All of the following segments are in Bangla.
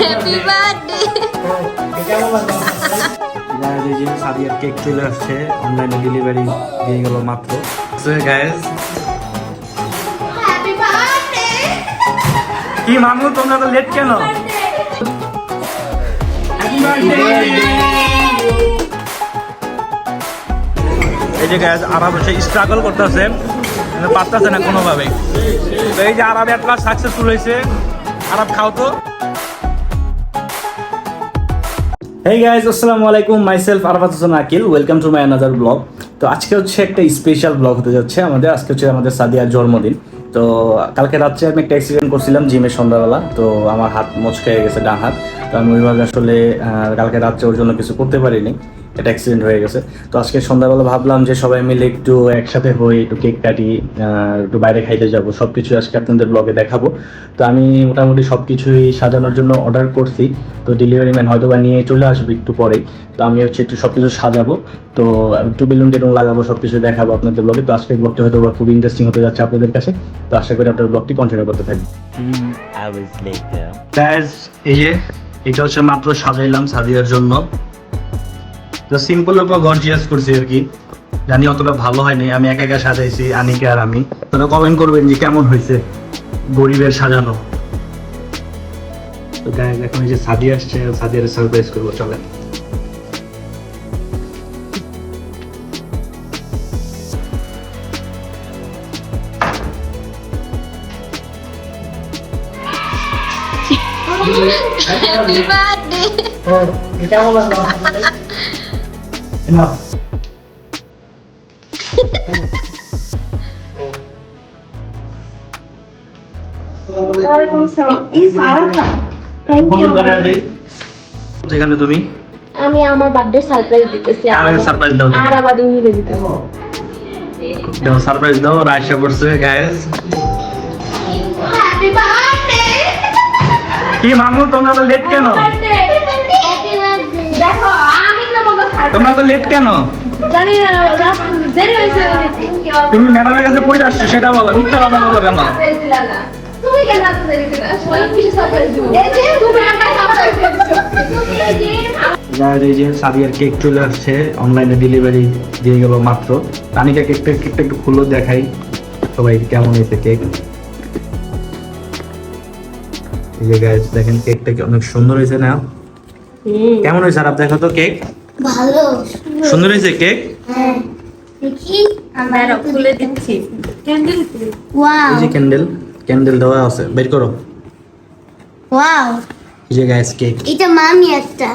হ্যাপি বার্থডে গাইজ এই যে সাদিয়ার কেক চলে আসছে অনলাইনে ডেলিভারি দিয়ে গেল মাত্র কি মামু তোমরা তো লেট কেন? এই যে গ্যাস হচ্ছে স্ট্রাগল করতেছে। পারতেছে না কোনোভাবে এই যে আরব একটা সাকসেসফুল হয়েছে। আরব খাও তো। হেই গাইজ আসসালামু আলাইকুম myself Arfat Hossain Akil welcome to my another blog তো আজকে হচ্ছে একটা স্পেশাল ব্লগ হতে যাচ্ছে আমাদের, আজকে হচ্ছে আমাদের সাদিয়ার জন্মদিন। তো কালকে রাত্রে আমি একটা অ্যাক্সিডেন্ট করছিলাম জিমের সন্ধ্যাবেলা, তো আমার হাত মচকে গেছে ডান হাত। তো আমি ওইভাবে আসলে কালকে রাত্রে ওর জন্য কিছু করতে পারিনি। এটা অ্যাক্সিডেন্ট হয়ে গেছে। তো আজকে সন্ধ্যাবেলা ভাবলাম যে সবাই মিলে একটু একসাথে হই একটু কেক কাটি একটু বাইরে খাইতে যাব। সব কিছু আজকে আপনাদের ব্লগে দেখাবো। তো আমি মোটামুটি সব কিছুই সাজানোর জন্য অর্ডার করছি। তো ডেলিভারি ম্যান হয়তো বা নিয়ে চলে আসবে একটু পরেই। তো আমি হচ্ছে একটু সব কিছু সাজাবো। তো একটু বেলুন টেলুন লাগাবো সব কিছু দেখাবো আপনাদের ব্লগে তো আজকের ব্লগটা হয়তো বা খুব ইন্টারেস্টিং হতে যাচ্ছে আপনাদের কাছে। তো আশা করি আপনার ব্লগটি কন্টিনিউ করতে থাকবেন. গ্যাস এই যে এটা হচ্ছে মাত্র সাজাইলাম সাদিয়ার জন্য। তো সিম্পল উপর গর্জিয়াস করছি আর কি। জানি অতটা ভালো হয়নি আমি একা একা সাজাইছি আনিকে আর আমি। তোরা কমেন্ট করবেন যে কেমন হয়েছে গরিবের সাজানো। তো গায়ে এখন এই যে সাদিয়া আসছে সাদিয়ার সারপ্রাইজ করব চলেন। হ্যাপি বার্থডে যেখানে তুমি? আমি আমার বার্থডে সারপ্রাইজ দিতেছি। আমাকে সারপ্রাইজ দাও আর আবার ইংরেজি দিতেছি দাও সারপ্রাইজ দাও রাইসা করছে গায়েস কি মামু তোমরা লেট কেন দেখো আমি না বলব তোমরা তো লেট কেন? তুমি ম্যাডামের কাছে কই আসছো সেটা বলো মিথ্যা কথা বলো কেন? এই যে সাদিয়ার কেক চলে আসছে অনলাইনে ডেলিভারি দিয়ে গেল মাত্র। তানিকা কেকটা কেকটা একটু খুলে দেখাই। সবাই কেমন হয়েছে কেক এই যে গাইস দেখেন কেকটা অনেক সুন্দর হয়েছে না? কেমন হয়েছে? আর দেখো তো কেক ভালো। সুন্দর হয়েছে কেক? হ্যাঁ। দেখি আমরা খুলে দিচ্ছি। Candle wow. এই যে ক্যান্ডেল ক্যান্ডেল দেওয়া আছে বের করো। ওয়াও। এই যে গাইস কেক। এটা মামি একটা।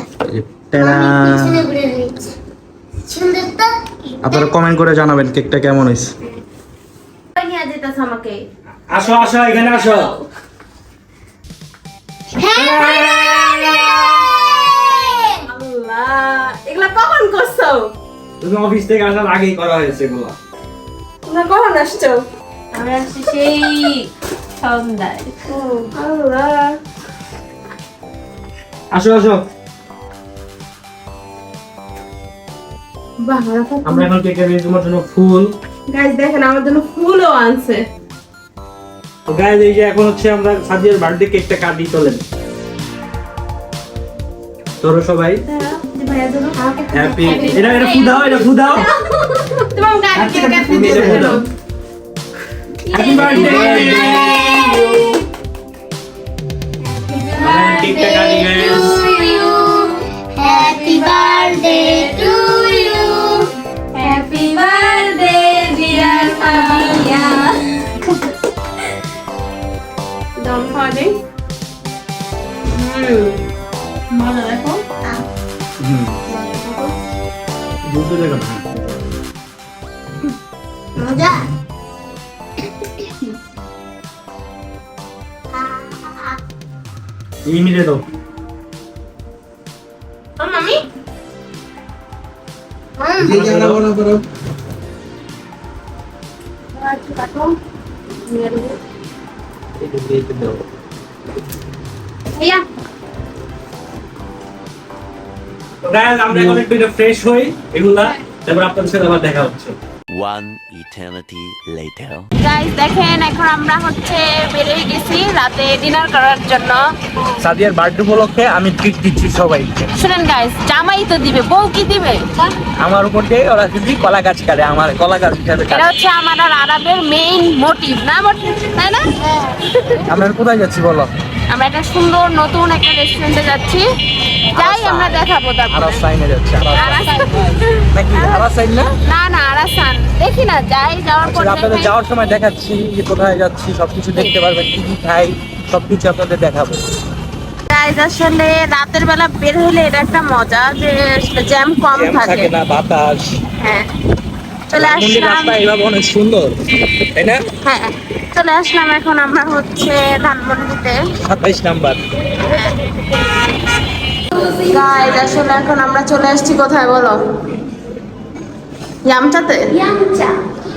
সুন্দর তো? আপনারা কমেন্ট করে জানাবেন কেকটা কেমন হয়েছে। আমাকে। আসো আসো এখানে আসো। আল্লাহ করছ? তুমি অফিস থেকে আসার আগেই করা হয়েছে এগুলো। তোমরা কখন আসছো। আমরা আসছি সেই সন্ধ্যায়। আল্লাহ। আসো আসো। আমরা এখন তোমার জন্য ফুল। গাইস দেখেন আমার জন্য ফুলও আনছে। এই যে এখন হচ্ছে আমরা সাদিয়ার বার্থডে কেকটা কাটি চলেন তোরা সবাই। ভাইয়ার জন্য হ্যাপি এটা এটা ফুদাও এটা ফুদাও। তোমার গাড়ি কে কাছে দিয়ে ফুদাও। হ্যাপি বার্থডে কেকটা কাটি guys happy birthday to you 소리가 나. 맞아. 이미래도 Come, mommy. Mom. Hindi niya na আমরা এখন একটু ফ্রেশ হই এগুলা তারপর আপনাদের সাথে আবার দেখা হচ্ছে। One eternity later. গাইস দেখেন এখন আমরা হচ্ছে বেরিয়ে গেছি রাতে ডিনার করার জন্য। সাদিয়ার বার্থডে উপলক্ষে আমি ট্রিট দিচ্ছি সবাইকে। শুনেন গাইস জামাই তো দিবে বউ কি দিবে? আমার উপর দিয়ে ওরা যদি কলা গাছ কাটে আমার কলা গাছ হিসাবে এটা হচ্ছে আমার আর আরবের মেইন মোটিভ না মোটিভ তাই না? আমরা কোথায় যাচ্ছি বলো? আমরা একটা সুন্দর নতুন একটা রেস্টুরেন্টে যাচ্ছি। যাই আমরা দেখাবো তারপর নাকি না? না না আরাসান। দেখি না যাই যাওয়ার পর আপনাদের যাওয়ার সময় দেখাচ্ছি যে কোথায় যাচ্ছি সবকিছু দেখতে পারবেন কি কি খাই সবকিছু আপনাদের দেখাবো। গাইজ আসলে রাতের বেলা বের হলে এটা একটা মজা যে জ্যাম কম থাকে। না বাতাস। হ্যাঁ। চলে আসলাম। এভাবে অনেক সুন্দর তাই না? হ্যাঁ। চলে আসলাম এখন আমরা হচ্ছে ধানমন্ডিতে। সাতাইশ নাম্বার। গাইজ আসলে এখন আমরা চলে আসছি কোথায় বলো? ইয়ামচাতে? ইয়ামচা।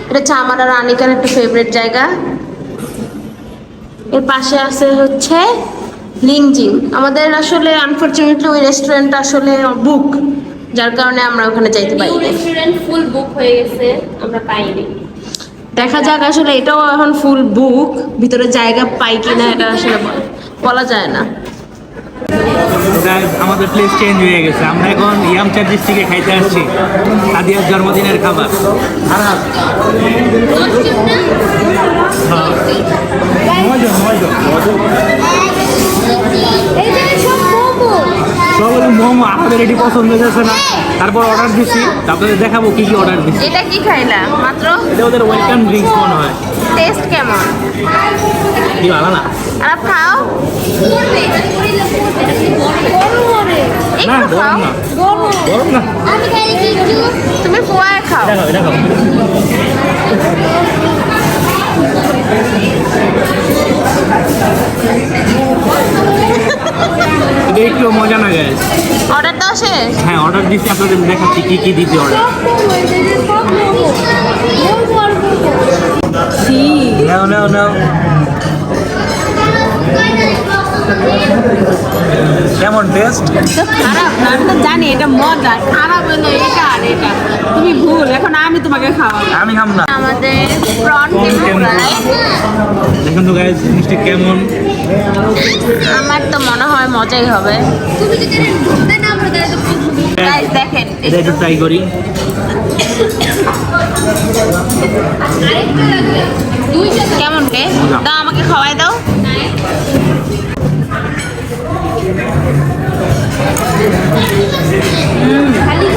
এটা হচ্ছে আমার আর আনিকার একটা ফেভারিট জায়গা। এর পাশে আছে হচ্ছে লিংজিং। আমাদের আসলে আনফরচুনেটলি ওই রেস্টুরেন্ট আসলে বুক যার কারণে আমরা ওখানে যাইতে পারি। রেস্টুরেন্ট ফুল বুক হয়ে গেছে আমরা পাইনি। দেখা যাক আসলে এটাও এখন ফুল বুক ভিতরে জায়গা পাই কিনা এটা আসলে বলা যায় না। আমাদের প্লেস চেঞ্জ হয়ে গেছে। আমরা এখন ইয়ামচার ডিস্ট্রিক্টে খাইতে আসছি। সাদিয়ার জন্মদিনের খাবার। আরাস এই যে সব মোমো আমাদের এটি পছন্দ হয়েছে না। তারপর অর্ডার দিচ্ছি তারপরে দেখাবো কি কি অর্ডার দিচ্ছি এটা কি খাইলা? মাত্র? এটা ওদের ওয়েলকাম ড্রিঙ্কস মনে হয়। টেস্ট কেমন? কি ভালো না খাও একটু গরম না। গরম না। আমি খাই কিছু তুমি পোয়ায় খাও। দেখাও এটা একটু মজা না গাইস অর্ডার দাও শেষ হ্যাঁ অর্ডার দিচ্ছি আপনাদের দেখাচ্ছি কি কি দিচ্ছি অর্ডার নাও নাও নাও। কেমন টেস্ট খারাপ না আমি তো জানি এটা মজা খারাপ হলো এটা আর এটা। তুমি ভুল এখন আমি তোমাকে খাওয়াবো। আমি খাম না। আমাদের প্রন দেখুন তো গাইস জিনিসটা কেমন? আমার তো মনে হয় মজাই হবে। তুমি যদি না আমরা তাহলে তো গাইস দেখেন এটা একটু ট্রাই করি। কেমন কে? দাও আমাকে খাওয়াই দাও। খালি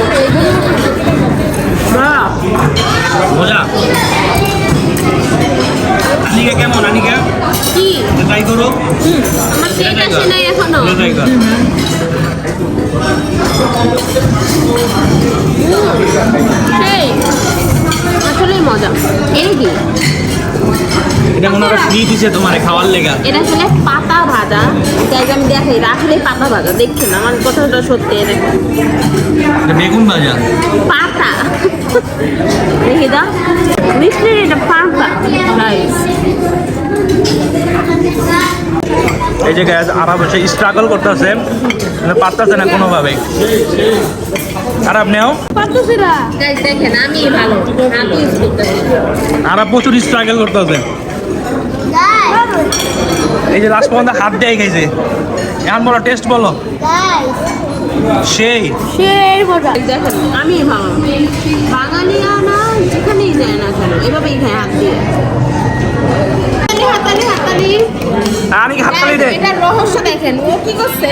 দিছে তোমার খাওয়ার লেগা? এটা আসলে পাতা ভাজা। তাই আমি দেখাই আসলে পাতা ভাজা দেখছেন? আমার কথাটা সত্যি এটা বেগুন ভাজা? পাতা। দেখি দাও। মিষ্টি এটা পাতা. এই যে গ্যাস আরাম হচ্ছে স্ট্রাগল করতেছে। মানে পারতেছে না কোনোভাবে। খারাপ নেও। দেখেন আমি ভালো। আরা প্রচুর স্ট্রাগল করতেছে। এই যে লাস্ট পর্যন্ত হাত দেয় গেছে। এখন বলো টেস্ট বলো। সেই। সেই দেখেন আমি বাঙালিয়া না যেখানেই যায় না কেন এভাবেই খায় হাত দিয়ে। আমি হাততালি এটার রহস্য দেখেন ও কি করছে?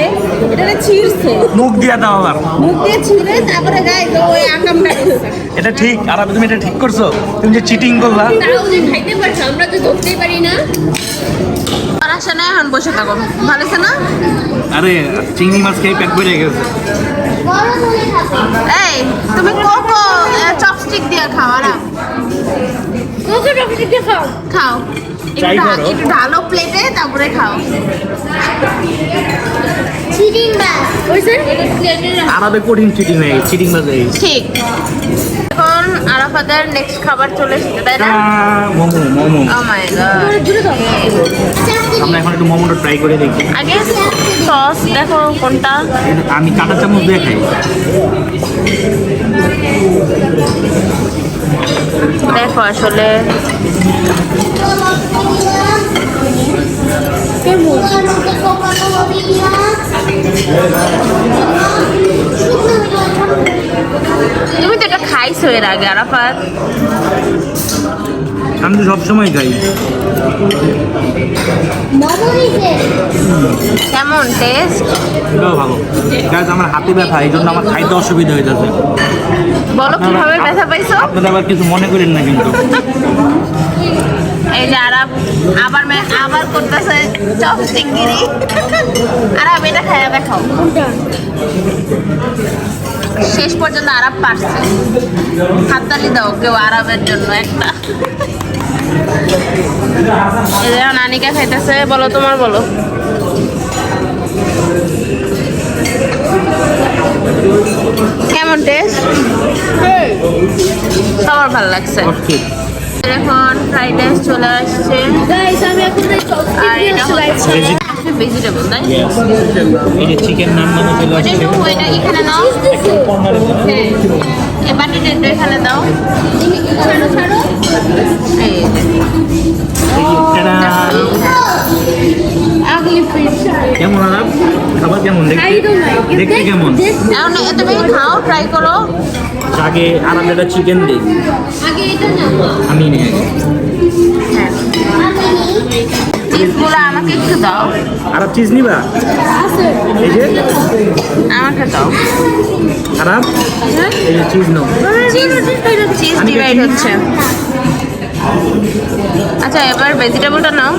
এটা ছিঁড়ছে। মুখ দিয়া দাও আবার। মুখ দিয়ে ছিঁড়ে তারপরে গায়ে ওই আকামটা এটা ঠিক আর তুমি এটা ঠিক করছ? তুমি যে চিটিং করলা। তাও যে খাইতে পারছ আমরা তো ধরতেই পারি না। আর আসে না এখন বসে থাকো। ভালো আছে না? আরে চিংড়ি মাছ খেয়ে পেট ভরে গেছে। এই তুমি কোকো চপস্টিক দিয়ে খাও আরাম। কোকো টপটি দিয়ে খাও। খাও। একটু Try করো। একটু ঢালো প্লেটে তারপরে খাও। চিটিং বাস ওইসে এটা প্লেটে আরাবে কঠিন চিটিং হয়ে চিটিং মাছ গেছে। ঠিক। এখন আরাফাদের নেক্সট খাবার চলে এসেছে তাই না? Oh momo momo. Oh my god আমরা এখন একটু মোমোটা ট্রাই করে দেখি। আগে সস দেখো কোনটা। আমি কাঁটা চামচ দিয়ে খাই। দেখো আসলে তুমি তো এটা খাইছো এর আগে আরাফাত। আমি তো সবসময় খাই কেমন টেস্ট এটাও ভালো। গাছ আমার হাতে ব্যথা এই জন্য আমার খাইতে অসুবিধা যাচ্ছে বলো কীভাবে ব্যথা পাইছো? আপনারা আবার কিছু মনে করেন না কিন্তু। এই যে আরাব আবার আবার করতেছে চপস্টিক গিরি আরাব এটা খাইয়া দেখাও। শেষ পর্যন্ত আরাব পারছে। হাততালি দাও কেউ আরাবের জন্য একটা। নানিকা খাইতেছে বলো তোমার বলো। কেমন টেস্ট সবার ভালো লাগছে। এখন ফ্রাইড রাইস চলে আসছে। আর এটা হচ্ছে Veggie- ভেজিটেবল তাই এই যে চিকেন নাম মানে চলে ওটা একটু ওইটা এখানে নাও। হ্যাঁ। এই বাটিটা একটু এখানে দাও। ছাড়ো ছাড়ো। এই এটা কেমন খাবার কেমন? দেখতে কেমন? এখন তুমি খাও ট্রাই করো। আগে আরাম একটা চিকেন দিই। আগে না আমি আগে হ্যাঁ। চিজগুলো আমাকে একটু দাও। আর চিজ নিবা? এই যে? আমাকে দাও। আর এই যে চিজ নাও। চিজ ডিভাইড হচ্ছে। আচ্ছা এবার ভেজিটেবলটা নাও।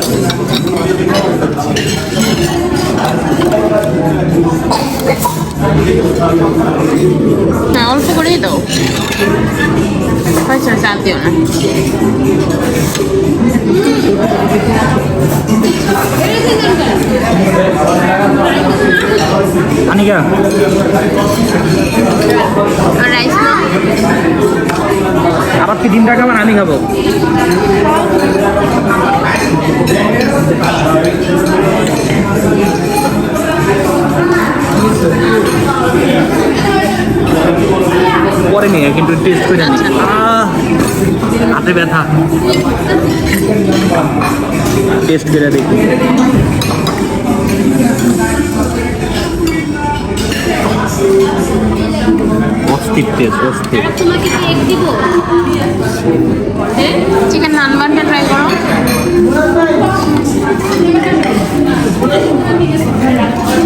হ্যাঁ অল্প করেই দাও। আচ্ছা চাপ দিও না। আর রাইস নাও। কি ডিমটা খাবার আমি খাব। পরে নিয়ে কিন্তু টেস্ট করে নি আহ, হাতে ব্যথা। টেস্ট করে দেখি। অস্থির টেস্ট অস্থির। তোমাকে কি এক দিব? হ্যাঁ? চিকেন নান বানটা ট্রাই করো।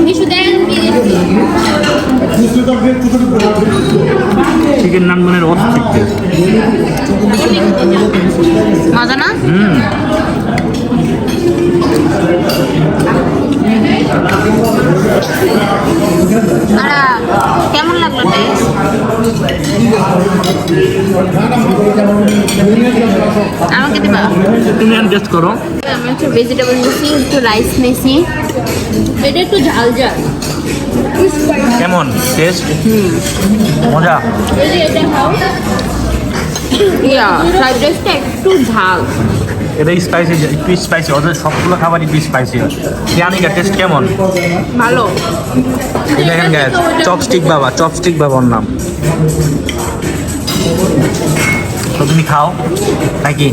মিশু দেন চিকেন নানমানের অস্থির টেস্ট মজা। না হুম। টেস্ট করো। আমি একটু ভেজিটেবল নিয়েছি একটু রাইস নিয়েছি এটা একটু ঝাল ঝাল। কেমন? টেস্ট মজা? এটা খাও ইয়া। ফ্রাইড রাইসটা একটু ঝাল। এটা স্পাইসি একটু স্পাইসি ওদের সবগুলো খাবার একটু স্পাইসি হয় ইয়ানিকা টেস্ট কেমন? ভালো। দেখেন চপস্টিক বাবা চপস্টিক বাবার নাম। তো তুমি খাও নাকি?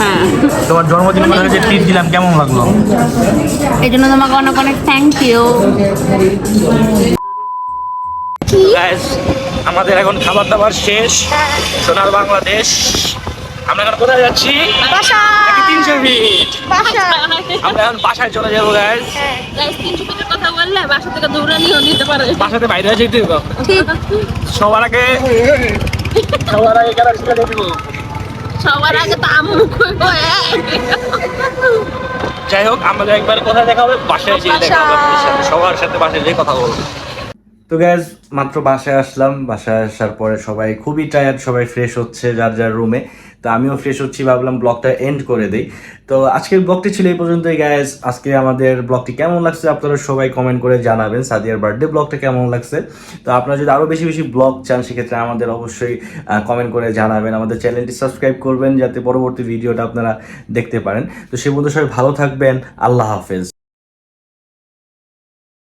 হ্যাঁ। তোমার জন্মদিন মানে যে ট্রিট দিলাম কেমন লাগল? এই জন্য তোমাকে অনেক অনেক থ্যাংক ইউ গ্যাস আমাদের এখন খাবার দাবার শেষ সোনার বাংলাদেশ। আমরা এখন কোথায় যাচ্ছি? নাকি তিনশো ফিট আমরা এখন বাসায় চলে যাব গ্যাস কথা বললে বাসা থেকে দৌড়ানিও নিতে পারে। বাসাতে বাইরে আছে যেতে সবার আগে সবার আগে দেখব? সবার আগে তো আম্মু কইবো যাই হোক আমাদের একবার কথা দেখা হবে? বাসায় যেয়ে দেখা হবে সবার সাথে বাসায় যেয়ে কথা বলব। তো গ্যাস মাত্র বাসায় আসলাম। বাসায় আসার পরে সবাই খুবই টায়ার্ড সবাই ফ্রেশ হচ্ছে যার যার রুমে তো আমিও ফ্রেশ হচ্ছি, ভাবলাম ব্লগটা এন্ড করে দিই। তো আজকের ব্লগটি ছিল এই পর্যন্তই গ্যাস আজকে আমাদের ব্লগটি কেমন লাগছে আপনারা সবাই কমেন্ট করে জানাবেন। সাদিয়ার বার্থডে ব্লগটা কেমন লাগছে? তো আপনারা যদি আরও বেশি বেশি ব্লগ চান, সেক্ষেত্রে আমাদের অবশ্যই কমেন্ট করে জানাবেন। আমাদের চ্যানেলটি সাবস্ক্রাইব করবেন, যাতে পরবর্তী ভিডিওটা আপনারা দেখতে পারেন। তো সে পর্যন্ত সবাই ভালো থাকবেন। আল্লাহ হাফেজ।